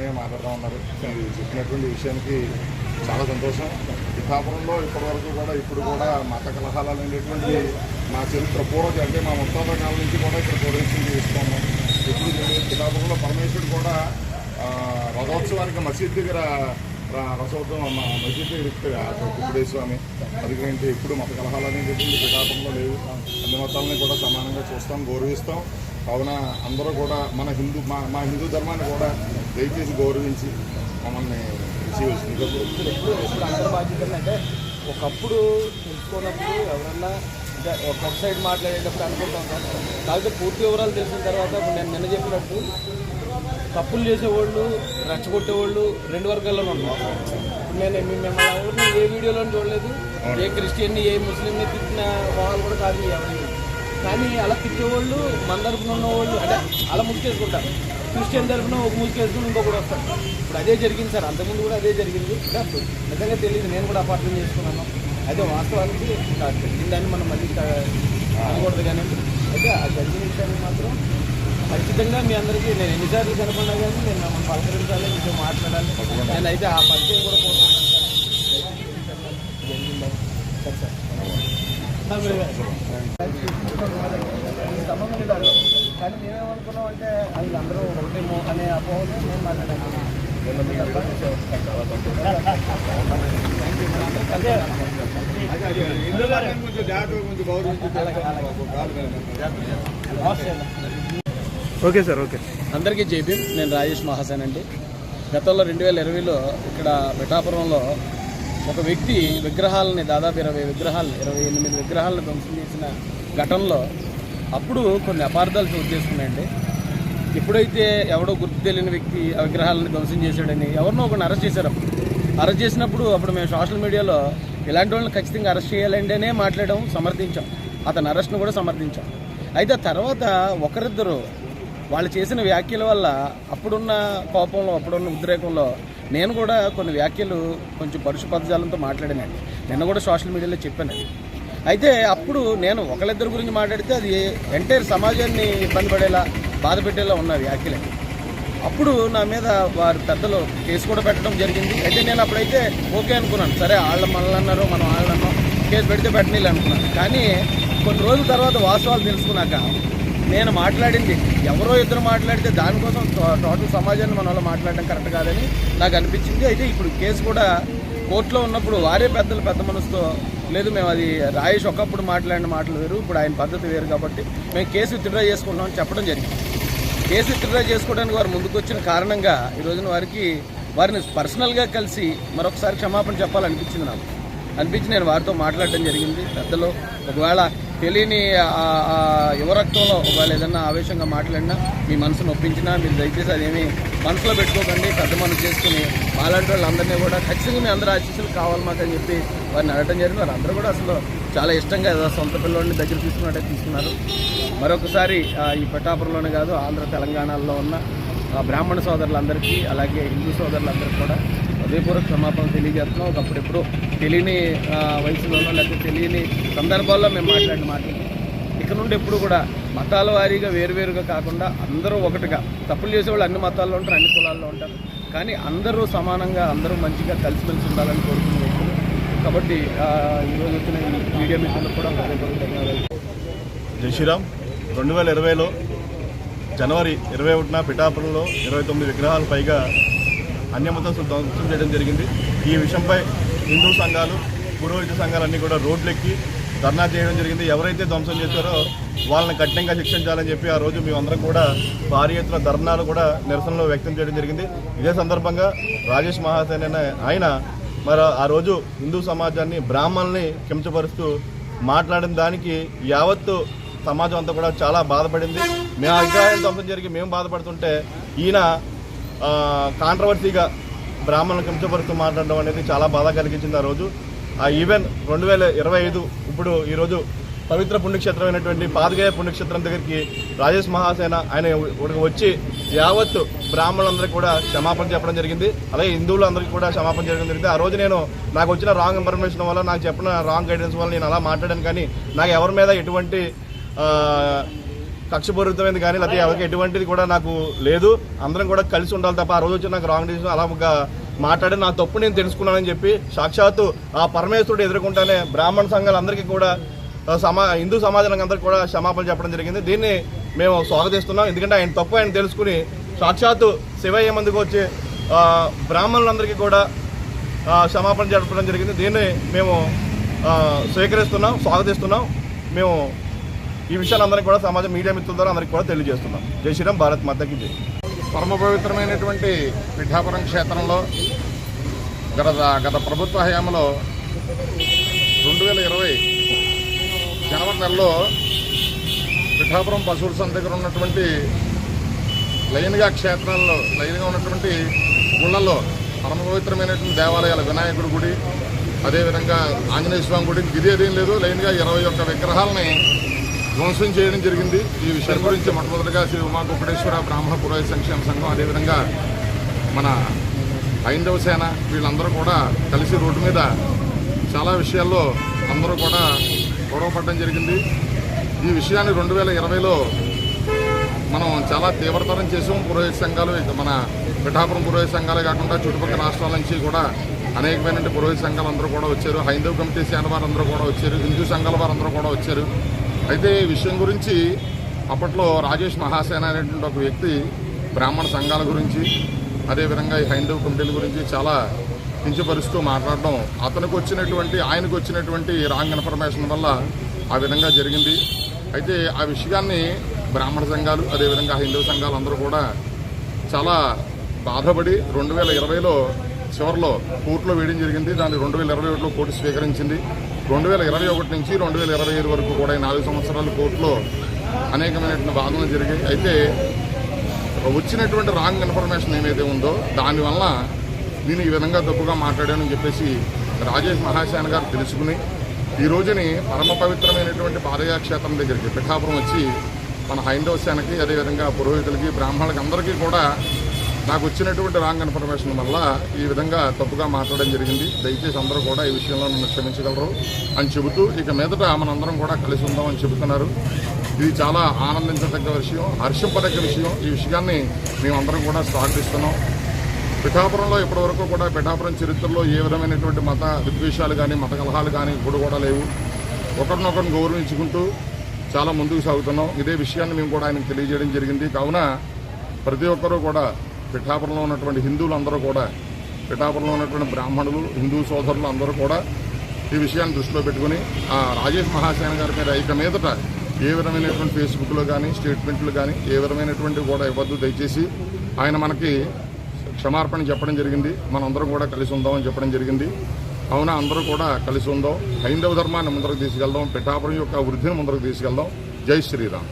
అన్నయ్య మాట్లాడుతూ ఉన్నారు. మీరు చెప్పినటువంటి విషయానికి చాలా సంతోషం. పిఠాపురంలో ఇప్పటివరకు కూడా ఇప్పుడు కూడా మత కలహాలు అనేటువంటి మా చరిత్ర పూర్వక అంటే మా ముత్తాత కాలం నుంచి కూడా ఇక్కడ గౌరవించి చేస్తున్నాం ఇప్పుడు మేము పిఠాపురంలో పరమేశ్వరుడు కూడా రథోత్సవానికి మసీద్ దగ్గర రసోత్సవం రథోత్సవం మసీద్ దగ్గర ఇస్తారు స్వామి. అందుకంటే ఇప్పుడు మత కలహాలు అనేటువంటి పిఠాపురంలో లేవు. అన్ని మతాలని కూడా సమానంగా చూస్తాం గౌరవిస్తాం. కావున అందరూ కూడా మన హిందూ మా మా హిందూ ధర్మాన్ని కూడా దయచేసి గౌరవించి మమ్మల్ని చేయవలసిందిగా అంటే ఒకప్పుడు తెలుసుకోనప్పుడు ఎవరన్నా ఒక సైడ్ మాట్లాడేటప్పుడు అనుకుంటాం సార్. కాకపోతే పూర్తి వివరాలు తెలిసిన తర్వాత నేను నిన్న చెప్పినట్టు తప్పులు చేసేవాళ్ళు రెచ్చగొట్టేవాళ్ళు రెండు వర్గాల్లోనే ఉన్నారు. నేను మిమ్మల్ని ఎవరిని ఏ వీడియోలో చూడలేదు. ఏ క్రిస్టియన్ని ఏ ముస్లింని తిట్టిన వాళ్ళు కూడా కాదు ఎవరిని. కానీ అలా తిట్టేవాళ్ళు మన తరఫున ఉన్నవాళ్ళు అంటే అలా ముసుకేసుకుంటారు క్రిస్టియన్ తరపున ఒక ముసుకేసుకుని ఇంకొకటి వస్తారు ఇప్పుడు అదే జరిగింది సార్. అంతకుముందు కూడా అదే జరిగింది. అంటే అప్పుడు నిజంగా తెలియదు. నేను కూడా అపార్థం చేసుకున్నాను. అయితే వాస్తవానికి జరిగిన దాన్ని మనం మళ్ళీ అనకూడదు కానీ అయితే ఆ జరిగిన విషయాన్ని మాత్రం ఖచ్చితంగా మీ అందరికీ నేను ఎన్నిసార్లు కనపడినా కానీ నేను మనం పలకరించాలి మీతో మాట్లాడాలి. అయితే ఆ పరిచయం కూడా కోరుకుంటాను సార్. సరే సార్ సంబంధం లేదు కానీ మేమేమనుకున్నాం అంటే అది అందరూ ఒకటేమో అనే మేము మాట్లాడాము ఓకే సార్ ఓకే. అందరికీ జేపీ నేను రాజేష్ మహాసేన్ అండి. గతంలో రెండు వేల ఇరవైలో ఇక్కడ పిఠాపురంలో ఒక వ్యక్తి విగ్రహాలని దాదాపు ఇరవై విగ్రహాలు ఇరవై ఎనిమిది విగ్రహాలను ధ్వంసం చేసిన ఘటనలో అప్పుడు కొన్ని అపార్థాలు చోటు చేసుకున్నాయండి. ఎప్పుడైతే ఎవడో గుర్తు తెలియని వ్యక్తి ఆ విగ్రహాలను ధ్వంసం చేశాడని ఎవరినో ఒకరిని అరెస్ట్ చేశారు అప్పుడు. అరెస్ట్ చేసినప్పుడు అప్పుడు మేము సోషల్ మీడియాలో ఇలాంటి వాళ్ళని ఖచ్చితంగా అరెస్ట్ చేయాలంటేనే మాట్లాడడం సమర్థించాం. అతని అరెస్ట్ను కూడా సమర్థించాం. అయితే తర్వాత ఒకరిద్దరు వాళ్ళు చేసిన వ్యాఖ్యల వల్ల అప్పుడున్న కోపంలో అప్పుడున్న ఉద్రేకంలో నేను కూడా కొన్ని వ్యాఖ్యలు కొంచెం పరుషు పదజాలంతో మాట్లాడానండి. నిన్న కూడా సోషల్ మీడియాలో చెప్పాను అది. అయితే అప్పుడు నేను ఒకళ్ళిద్దరి గురించి మాట్లాడితే అది ఎంటైర్ సమాజాన్ని ఇబ్బంది పడేలా బాధ పెట్టేలా ఉన్న వ్యాఖ్యలే. అప్పుడు నా మీద వారి పెద్దలు కేసు కూడా పెట్టడం జరిగింది. అయితే నేను అప్పుడైతే ఓకే అనుకున్నాను. సరే వాళ్ళ మనల్ని అన్నారు మనం వాళ్ళని అన్నాం. కేసు పెడితే పెట్టనీళ్ళు అనుకున్నాను. కానీ కొన్ని రోజుల తర్వాత వాస్తవాలు తెలుసుకున్నాక నేను మాట్లాడింది. ఎవరో ఇద్దరు మాట్లాడితే దానికోసం టోటల్ సమాజాన్ని మన వల్ల మాట్లాడడం కరెక్ట్ కాదని నాకు అనిపించింది. అయితే ఇప్పుడు కేసు కూడా కోర్టులో ఉన్నప్పుడు వారే పెద్దలు పెద్ద మనసుతో లేదు మేము అది రాయేష్ ఒకప్పుడు మాట్లాడిన మాటలు వేరు ఇప్పుడు ఆయన పద్ధతి వేరు కాబట్టి మేము కేసు విత్డ్రా చేసుకుంటామని చెప్పడం జరిగింది. కేసు విత్డ్రా చేసుకోవడానికి వారు ముందుకు వచ్చిన కారణంగా ఈ రోజున వారికి వారిని పర్సనల్గా కలిసి మరొకసారి క్షమాపణ చెప్పాలనిపించింది నాకు. అనిపించి నేను వారితో మాట్లాడడం జరిగింది. పెద్దలు ఒకవేళ తెలియని ఆ- యువరక్తంలో ఒకవేళ ఏదన్నా ఆవేశంగా మాట్లాడినా మీ మనసును ఒప్పించినా మీరు దయచేసి అదేమి మనసులో పెట్టుకోకండి పెద్ద మనసు చేసుకుని మాలాంటి వాళ్ళందరినీ కూడా ఖచ్చితంగా మీ అందరూ ఆశీస్సులు కావాలి మాకు అని చెప్పి వారిని అడగడం జరిగింది. వారు అందరూ కూడా అసలు చాలా ఇష్టంగా ఏదో సొంత పిల్లల్ని దగ్గర తీసుకున్నట్టే తీసుకున్నారు. మరొకసారి ఆ, ఈ పిఠాపురంలోనే కాదు ఆంధ్ర తెలంగాణలో ఉన్న బ్రాహ్మణ సోదరులందరికీ అలాగే హిందూ సోదరులందరికీ కూడా హృదయపూర్వక క్షమాపణ తెలియజేస్తున్నాం. ఒకప్పుడు ఎప్పుడో తెలియని వయసులోనో లేకపోతే తెలియని సందర్భాల్లో మేము మాట్లాడిన మాటలు. ఇక నుండి ఎప్పుడు కూడా మతాల వారీగా వేరువేరుగా కాకుండా అందరూ ఒకటిగా తప్పులు చేసేవాళ్ళు అన్ని మతాల్లో ఉంటారు అన్ని కులాల్లో ఉంటారు. కానీ అందరూ సమానంగా అందరూ మంచిగా కలిసిమెలిసి ఉండాలని కోరుకునే కాబట్టి ఈరోజు వచ్చిన మీడియా మిత్రులకు కూడా హృదయపూర్వక ధన్యవాదాలు. జై శ్రీరామ్. రెండు వేల ఇరవైలో జనవరి ఇరవై ఒకటిన పిఠాపురంలో ఇరవై తొమ్మిది విగ్రహాలు పైగా అన్యమతస్తులు ధ్వంసం చేయడం జరిగింది. ఈ విషయంపై హిందూ సంఘాలు పురోహిత సంఘాలన్నీ కూడా రోడ్లెక్కి ధర్నా చేయడం జరిగింది. ఎవరైతే ధ్వంసం చేశారో వాళ్ళని కఠినంగా శిక్షించాలని చెప్పి ఆ రోజు మేమందరం కూడా భారీ ఎత్తున ధర్నాలు కూడా నిరసనలు వ్యక్తం చేయడం జరిగింది. ఇదే సందర్భంగా రాజేష్ మహాసేన్ అనే ఆయన మరి ఆ రోజు హిందూ సమాజాన్ని బ్రాహ్మణుల్ని కించపరుస్తూ మాట్లాడిన దానికి యావత్తు సమాజం అంతా కూడా చాలా బాధపడింది. మేము అభిప్రాయాలు ధ్వంసం జరిగి మేము బాధపడుతుంటే ఈయన కాంట్రవర్సీగా బ్రాహ్మణులను కించపరుస్తూ మాట్లాడడం అనేది చాలా బాధ కలిగించింది ఆ రోజు. ఆ ఈవెన్ రెండు వేల ఇరవై ఐదు ఇప్పుడు ఈరోజు పవిత్ర పుణ్యక్షేత్రమైనటువంటి పాదగయ పుణ్యక్షేత్రం దగ్గరికి రాజేష్ మహాసేన ఆయన వచ్చి యావత్తు బ్రాహ్మణులందరికీ కూడా క్షమాపణ చెప్పడం జరిగింది. అలాగే హిందువులందరికీ కూడా క్షమాపణ చేయడం జరిగింది. ఆ రోజు నేను నాకు వచ్చిన రాంగ్ ఇన్ఫర్మేషన్ వల్ల నాకు చెప్పిన రాంగ్ గైడెన్స్ వల్ల నేను అలా మాట్లాడాను. కానీ నాకు ఎవరి మీద ఎటువంటి కక్షపూరితమైంది కానీ లేకపోతే ఎవరికి ఎటువంటిది కూడా నాకు లేదు. అందరం కూడా కలిసి ఉండాలి తప్ప ఆ రోజు వచ్చి నాకు రాంగ్ డిసిషన్ అలా ఒక మాట్లాడి నా తప్పు నేను తెలుసుకున్నానని చెప్పి సాక్షాత్తు ఆ పరమేశ్వరుడు ఎదుర్కొంటానే బ్రాహ్మణ సంఘాలందరికీ కూడా సమా హిందూ సమాజానికి అందరికీ కూడా క్షమాపణ చెప్పడం జరిగింది. దీన్ని మేము స్వాగతిస్తున్నాం. ఎందుకంటే ఆయన తప్పు ఆయన తెలుసుకుని సాక్షాత్తు శివయ్య ముందుకు వచ్చి బ్రాహ్మణులందరికీ కూడా క్షమాపణ జరపడం జరిగింది. దీన్ని మేము స్వీకరిస్తున్నాం స్వాగతిస్తున్నాం. మేము ఈ విషయాలు అందరికీ కూడా సమాజ మీడియా మిత్రుల ద్వారా అందరికీ కూడా తెలియజేస్తున్నాం. జై శ్రీరామ్ భారత్ మాతకి జై. పరమ పవిత్రమైనటువంటి పిఠాపురం క్షేత్రంలో గత గత ప్రభుత్వ హయాంలో రెండు వేల ఇరవై జనవరి నెలలో పిఠాపురం పశువుల సంత దగ్గర ఉన్నటువంటి లైన్గా క్షేత్రాల్లో లైన్గా ఉన్నటువంటి గుళ్ళల్లో పరమ పవిత్రమైనటువంటి దేవాలయాలు వినాయకుడి గుడి అదేవిధంగా ఆంజనేయ స్వామి గుడి ఇదేదేం లేదు. లైన్గా ఇరవై ఒక్క విగ్రహాలని ధ్వంసం చేయడం జరిగింది. ఈ విషయం గురించి మొట్టమొదటిగా శ్రీ ఉమా బ్రాహ్మణ పురోహిత సంక్షేమ సంఘం అదేవిధంగా మన హైందవ సేన వీళ్ళందరూ కూడా కలిసి రోడ్డు మీద చాలా విషయాల్లో అందరూ కూడా గొడవపడడం జరిగింది. ఈ విషయాన్ని రెండు వేల ఇరవైలో మనం చాలా తీవ్రతరం చేసాం. పురోహిత సంఘాలు మన పిఠాపురం పురోహిత సంఘాలే కాకుండా చుట్టుపక్కల రాష్ట్రాల నుంచి కూడా అనేకమైన పురోహిత సంఘాలు అందరూ కూడా వచ్చారు. హైందవ కమిటీ సేన వారందరూ కూడా వచ్చారు. హిందూ సంఘాల వారందరూ కూడా వచ్చారు. అయితే ఈ విషయం గురించి అప్పట్లో రాజేష్ మహాసేన అనేటువంటి ఒక వ్యక్తి బ్రాహ్మణ సంఘాల గురించి అదేవిధంగా ఈ హైందవ కమిటీల గురించి చాలా కించపరుస్తూ మాట్లాడడం అతనికి వచ్చినటువంటి ఆయనకు వచ్చినటువంటి రాంగ్ ఇన్ఫర్మేషన్ వల్ల ఆ విధంగా జరిగింది. అయితే ఆ విషయాన్ని బ్రాహ్మణ సంఘాలు అదేవిధంగా హైందవ సంఘాలు అందరూ కూడా చాలా బాధపడి రెండు వేల ఇరవైలో చివరిలో కోర్టులో వేయడం జరిగింది. దాన్ని రెండు వేల ఇరవై ఒకటిలో కోర్టు స్వీకరించింది. రెండు వేల ఇరవై ఒకటి నుంచి రెండు వేల ఇరవై ఐదు వరకు కూడా ఈ నాలుగు సంవత్సరాలు కోర్టులో అనేకమైనటువంటి వాదనలు జరిగాయి. అయితే వచ్చినటువంటి రాంగ్ ఇన్ఫర్మేషన్ ఏమైతే ఉందో దానివల్ల నేను ఈ విధంగా తప్పుగా మాట్లాడానని చెప్పేసి రాజేష్ మహాశాన్ గారు తెలుసుకుని ఈ రోజుని పరమ పవిత్రమైనటువంటి పాదయాక్షేత్రం దగ్గరికి పిఠాపురం వచ్చి మన హైందవ సేనకి అదేవిధంగా పురోహితులకి బ్రాహ్మణులకి అందరికీ కూడా నాకు వచ్చినటువంటి రాంగ్ ఇన్ఫర్మేషన్ వల్ల ఈ విధంగా తప్పుగా మాట్లాడడం జరిగింది. దయచేసి అందరూ కూడా ఈ విషయంలో నన్ను క్షమించగలరు అని చెబుతూ ఇక మీదట మనందరం కూడా కలిసి ఉందామని చెబుతున్నారు. ఇది చాలా ఆనందించదగ్గ విషయం హర్షింపదగ్గ విషయం. ఈ విషయాన్ని మేమందరం కూడా స్వాగతిస్తున్నాం. పిఠాపురంలో ఇప్పటివరకు కూడా పిఠాపురం చరిత్రలో ఏ విధమైనటువంటి మత విద్వేషాలు కానీ మత కలహాలు కానీ ఇప్పుడు కూడా లేవు. ఒకరినొకరిని గౌరవించుకుంటూ చాలా ముందుకు సాగుతున్నాం. ఇదే విషయాన్ని మేము కూడా ఆయనకు తెలియజేయడం జరిగింది. కావున ప్రతి ఒక్కరూ కూడా పిఠాపురంలో ఉన్నటువంటి హిందువులందరూ కూడా పిఠాపురంలో ఉన్నటువంటి బ్రాహ్మణులు హిందూ సోదరులు అందరూ కూడా ఈ విషయాన్ని దృష్టిలో పెట్టుకుని ఆ రాజేష్ మహాసేన గారి మీద ఇక మీదట ఏ విధమైనటువంటి ఫేస్బుక్లో కానీ స్టేట్మెంట్లు కానీ ఏ విధమైనటువంటి కూడా ఇవ్వద్దు. దయచేసి ఆయన మనకి క్షమార్పణ చెప్పడం జరిగింది. మనందరం కూడా కలిసి ఉందామని చెప్పడం జరిగింది. అవునా? అందరూ కూడా కలిసి ఉందాం. హైందవ ధర్మాన్ని ముందరకు తీసుకెళ్దాం. పిఠాపురం యొక్క వృద్ధిని ముందరకు తీసుకెళ్దాం. జై శ్రీరామ్.